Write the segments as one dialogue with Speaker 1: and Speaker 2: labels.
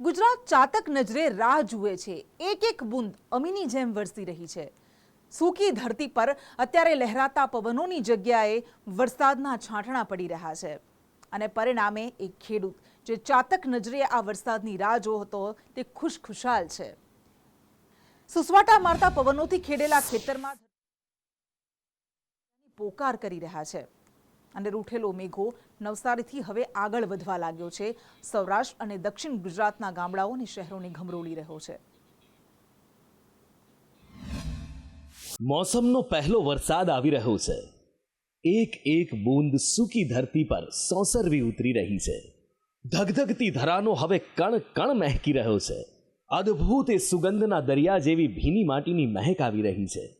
Speaker 1: ગુજરાત ચાતક નજરે રાહ જુએ છે. એક એક બૂંદ અમીની જેમ વરસી રહી છે. સૂકી ધરતી પર અત્યારે લહેરાતા પવનોની જગ્યાએ વરસાદના છાંટણા પડી રહ્યા છે. અને પરિણામે એક ખેડૂત જે ચાતક નજરે આ વરસાદની રાહ જો હતો તે ખુશખુશાલ છે. સુસવાટા મારતા પવનોથી ખેડેલા ખેતરમાં પોકાર કરી રહ્યા છે. અને રૂઠેલો મેઘો નવસારીથી હવે આગળ વધવા લાગ્યો છે. સૌરાષ્ટ્ર અને દક્ષિણ ગુજરાતના ગામડાઓ અને શહેરોને ઘમરોળી રહ્યો છે.
Speaker 2: મોસમનો પહેલો વરસાદ આવી રહ્યો છે. એક એક બૂંદ સૂકી ધરતી પર સોસરવી ઉતરી રહી છે. ધગધગતી ધરાનો હવે કણ કણ મહેકી રહ્યો છે. અદ્ભુત એ સુગંધના દરિયા જેવી ભીની માટીની મહેક આવી રહી છે.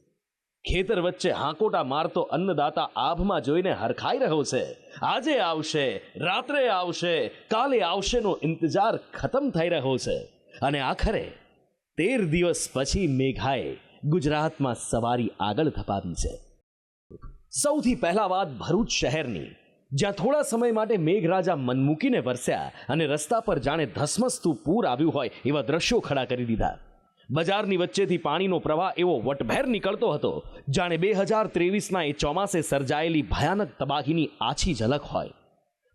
Speaker 2: ખેતર વચ્ચે હાંકોટા મારતો અન્નદાતા આભમાં જોઈને હરખાઈ રહ્યો છે. આજે આવશે, રાત્રે આવશે, કાલે આવશેનો ઇંતજાર ખતમ થઈ રહ્યો છે. અને આખરે તેર દિવસ પછી મેઘાએ ગુજરાતમાં સવારી આગળ ધપાવી છે. સૌથી પહેલા વાત ભરૂચ શહેરની. જ્યાં થોડા સમય માટે મેઘરાજા મન મૂકીને વરસ્યા અને રસ્તા પર જાણે ધસમસતું પૂર આવ્યું હોય એવા દ્રશ્યો ખડા કરી દીધા. બજારની વચ્ચેથી પાણીનો પ્રવાહ એવો વટભેર નીકળતો હતો. જાણે બે હજાર ત્રેવીસના એ ચોમાસે સર્જાયેલી ભયાનક તબાહીની આછી ઝલક હોય.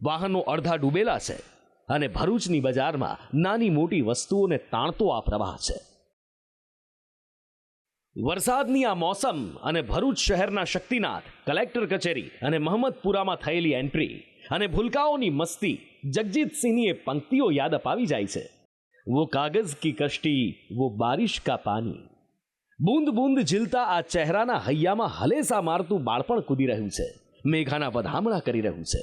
Speaker 2: વાહનો અડધા ડૂબેલા છે અને ભરૂચની બજારમાં નાની મોટી વસ્તુઓને તાણતો આ પ્રવાહ છે. વરસાદની આ મોસમ અને ભરૂચ શહેરના શક્તિનાથ, કલેક્ટર કચેરી અને મહમ્મદપુરામાં થયેલી એન્ટ્રી અને ભૂલકાઓની મસ્તી જગજીતસિંહની એ પંક્તિઓ યાદ અપાવી જાય છે. वो કાગઝ કી કશ્તી वो બારિશ કા પાની બુંદ બુંદ ઝીલતા આ ચહેરાના હૈયામાં હલેસા મારતું બાળપણ કૂદી રહ્યું છે મેઘાના વધામણા કરી રહ્યું છે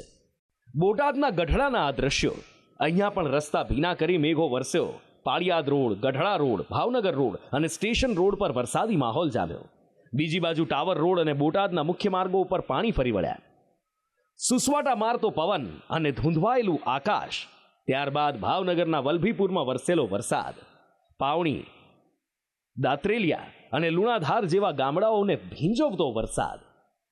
Speaker 2: બોટાદના ગઢડાના આ દ્રશ્યો અહીંયા પણ રસ્તા ભીના કરી મેઘો વરસ્યો Paliyad road Gadhada road Bhavnagar road અને સ્ટેશન રોડ પર વરસાદી માહોલ જામ્યો બીજી બાજુ ટાવર રોડ અને બોટાદના મુખ્ય માર્ગો ઉપર પાણી ફરી વળ્યા સુસવાટા મારતો પવન અને ધૂંધવાયેલું આકાશ ત્યારબાદ ભાવનગરના વલભીપુરમાં વરસેલો વરસાદ. પાવણી, દાત્રેલિયા અને લુણાધાર જેવા ગામડાઓને ભીંજવતો વરસાદ.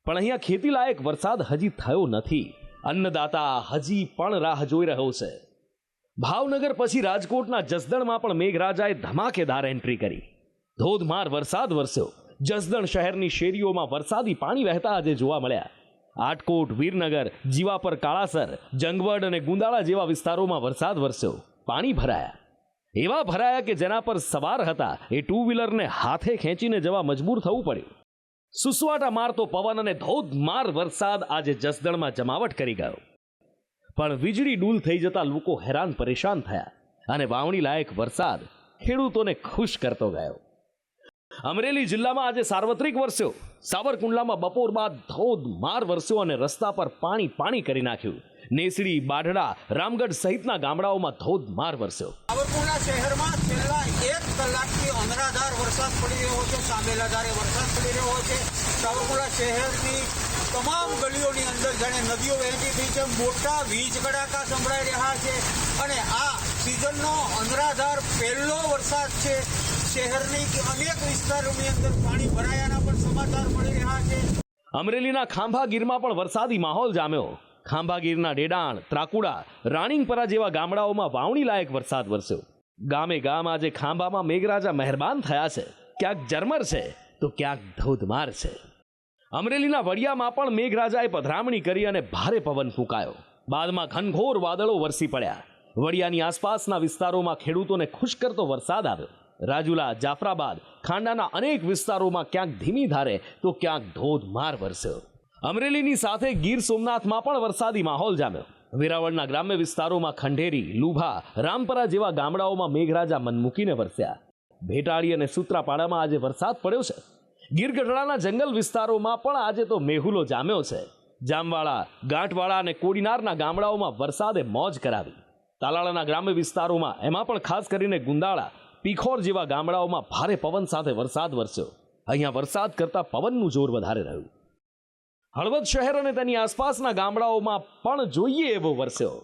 Speaker 2: પણ અહીંયા ખેતીલાયક વરસાદ હજી થયો નથી. અન્નદાતા હજી પણ રાહ જોઈ રહ્યો છે. ભાવનગર પછી રાજકોટના જસદણમાં પણ મેઘરાજાએ ધમાકેદાર એન્ટ્રી કરી. ધોધમાર વરસાદ વરસ્યો. જસદણ શહેરની શેરીઓમાં વરસાદી પાણી વહેતા આજે જોવા મળ્યા. આટકોટ, વીરનગર, જીવાપર, કાળાસર, જંગવડ અને ગુંદાળા જેવા વિસ્તારોમાં વરસાદ વરસ્યો. પાણી ભરાયા. એવા ભરાયા કે જેના પર સવાર હતા. એ ટુ વ્હીલરને હાથે ખેંચીને જવા મજબૂર થવું પડ્યું. સુસવાટા મારતો પવન અને ધોધમાર વરસાદ આજે જસદણમાં જમાવટ કરી ગયો. પણ વીજળી ડૂલ થઈ જતા લોકો હેરાન પરેશાન થયા અને વાવણી લાયક વરસાદ ખેડૂતોને ખુશ કરતો ગયો. અમરેલી જિલ્લામાં આજે સાર્વત્રિક વરસ્યો સાવરકુંડલામાં બપોર બાદ ધોધમાર વરસ્યો અને રસ્તા પર પાણી પાણી કરી નાખ્યું. નેસડી, બાઢડા, રામગઢ સહિતના ગામડાઓમાં ધોધમાર વરસ્યો.
Speaker 3: સાવરકુંડલા શહેરમાં છેલ્લા એક કલાકથી અનરાધાર વરસાદ પડી રહ્યો છે સામેલા ધારે વરસાદ પડી રહ્યો છે. સાવરકુંડલા શહેરની તમામ ગલીઓની અંદર જાણે નદીઓ વહેતી થઈ છે, મોટા વીજ કડાકા સંભળાઈ રહ્યા છે અને આ સિઝનનો અનરાધાર પહેલો વરસાદ છે. શહેરની અનેક વિસ્તારોની અંદર પાણી ભરાયાના પણ સમાચાર મળી રહ્યા છે.
Speaker 2: અમરેલીના ખાંભાગીરમાં પણ વરસાદી માહોલ જામ્યો. ખાંભાગીરના ડેડાણ, ત્રાકુડા રાણીંગપરા જેવા ગામડાઓમાં વાવણી લાયક વરસાદ વરસ્યો. ગામે ગામ આજે ખાંભામાં મેઘરાજા મહેરબાન થયા છે. ક્યાંક ઝરમર છે, તો ક્યાંક ધોધમાર છે. અમરેલીના વડિયામાં પણ મેઘરાજાએ પધરામણી કરી અને ભારે પવન ફૂંકાયો. બાદમાં ઘનઘોર વાદળો વરસી પડ્યા. વડિયાની આસપાસના વિસ્તારોમાં ખેડૂતોને ખુશ કરતો વરસાદ આવ્યો. રાજુલા, જાફરાબાદ ખાંડાના અનેક વિસ્તારોમાં ક્યાંક ધીમી ધારે તો ક્યાંક ધોધમાર વરસ્યો. અમરેલીની સાથે ગીર સોમનાથમાં પણ વરસાદી માહોલ જામ્યો. વેરાવળના ગ્રામ્ય વિસ્તારોમાં ખંડેરી લુભા, રામપરા જેવા ગામડાઓમાં મેઘરાજા મન મૂકીને વરસ્યા. ભેટાળી અને સૂત્રાપાડામાં આજે વરસાદ પડ્યો છે. ગીર ગઢડાના જંગલ વિસ્તારોમાં પણ આજે તો મેહુલો જામ્યો છે. જામવાળા ગાંઠવાળા અને કોડીનારના ગામડાઓમાં વરસાદે મોજ કરાવી. તાલાળાના ગ્રામ્ય વિસ્તારોમાં એમાં પણ ખાસ કરીને ગુંદાળા પીખોર જેવા ગામડાઓમાં ભારે પવન સાથે વરસાદ વરસ્યો. અહીંયા વરસાદ કરતાં પવનનું જોર વધારે રહ્યું. હળવદ શહેર અને તેની આસપાસના ગામડાઓમાં પણ જોઈએ એવો વરસ્યો.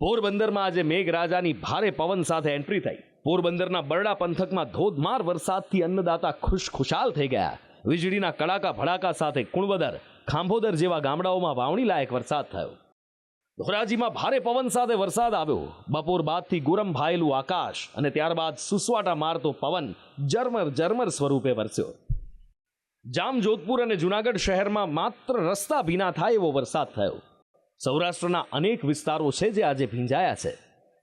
Speaker 2: પોરબંદરમાં આજે મેઘરાજાની ભારે પવન સાથે એન્ટ્રી થઈ. પોરબંદરના બરડા પંથકમાં ધોધમાર વરસાદથી અન્નદાતા ખુશખુશાલ થઈ ગયા. વીજળીના કડાકા ભડાકા સાથે કુણવદર, ખાંભોદર જેવા ગામડાઓમાં વાવણી લાયક વરસાદ થયો. ધોરાજીમાં ભારે પવન સાથે વરસાદ આવ્યો. બપોર બાદથી ગુરમ ભાયેલું આકાશ અને ત્યારબાદ સુસવાટા મારતો પવન જરમર જરમર સ્વરૂપે વરસ્યો. જામ જોધપુર અને જુનાગઢ શહેરમાં માત્ર રસ્તા ભીના થાય એવો વરસાદ થયો. સૌરાષ્ટ્રના અનેક વિસ્તારો છે જે આજે ભીંજાયા છે,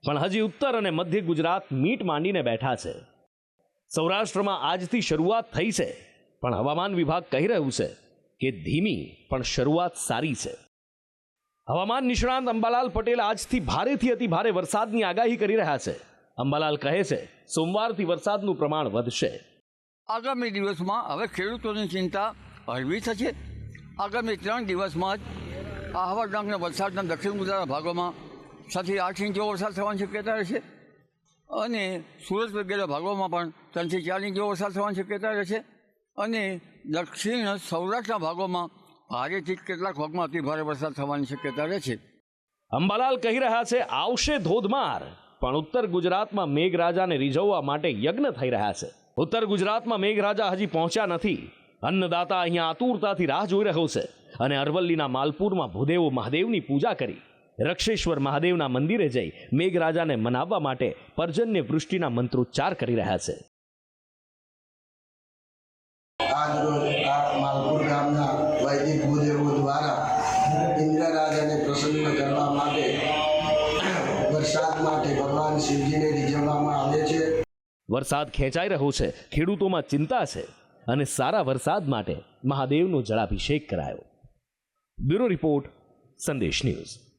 Speaker 2: પણ હજી ઉત્તર અને મધ્ય ગુજરાત મીટ માંડીને બેઠા છે. સૌરાષ્ટ્રમાં આજથી શરૂઆત થઈ છે, પણ હવામાન વિભાગ કહી રહ્યું છે કે ધીમી, પણ શરૂઆત સારી છે. હવામાન નિષ્ણાંત અંબાલાલ પટેલ આજથી ભારેથી અતિ ભારે વરસાદની આગાહી કરી રહ્યા છે. અંબાલાલ કહે છે, સોમવારથી વરસાદનું પ્રમાણ વધશે.
Speaker 4: આગામી દિવસમાં હવે ખેડૂતોની ચિંતા હળવી થશે. આગામી ત્રણ દિવસમાં જ આહવા ડાંગના વરસાદના દક્ષિણ ગુજરાતના ભાગોમાં સાથે આઠ ઇંચ વરસાદ થવાની શક્યતા રહેશે. અને સુરત વગેરે ભાગોમાં પણ ત્રણથી ચાર ઇંચ વરસાદ થવાની શક્યતા રહેશે. અને દક્ષિણ સૌરાષ્ટ્રના ભાગોમાં ભારેથી કેટલાક ભાગમાં અતિ ભારે વરસાદ થવાની શક્યતા રહેશે
Speaker 2: અંબાલાલ કહી રહ્યા છે આવશે ધોધમાર. પણ ઉત્તર ગુજરાતમાં મેઘરાજાને રીઝવવા માટે યજ્ઞ થઈ રહ્યા છે. ઉત્તર ગુજરાતમાં મેઘરાજા હજી પહોંચ્યા નથી. અન્નદાતા અહીંયા આતુરતાથી રાહ જોઈ રહ્યો છે અને અરવલ્લીના માલપુરમાં ભૂદેવો મહાદેવની પૂજા કરી. રક્ષેશ્વર મહાદેવના મંદિરે જઈ મેઘરાજાને મનાવવા માટે પર્જન્ય વૃષ્ટિના મંત્રોચ્ચાર કરી રહ્યા છે.
Speaker 5: પ્રસન્ન કરવા માટે, વરસાદ માટે ભગવાન શિવજીને રીઝવવામાં આવે છે.
Speaker 2: વરસાદ ખેંચાઈ રહ્યો છે, ખેડૂતોમાં ચિંતા છે અને સારા વરસાદ માટે મહાદેવનો જળાભિષેક કરાયો. Bureau report, Sandesh news.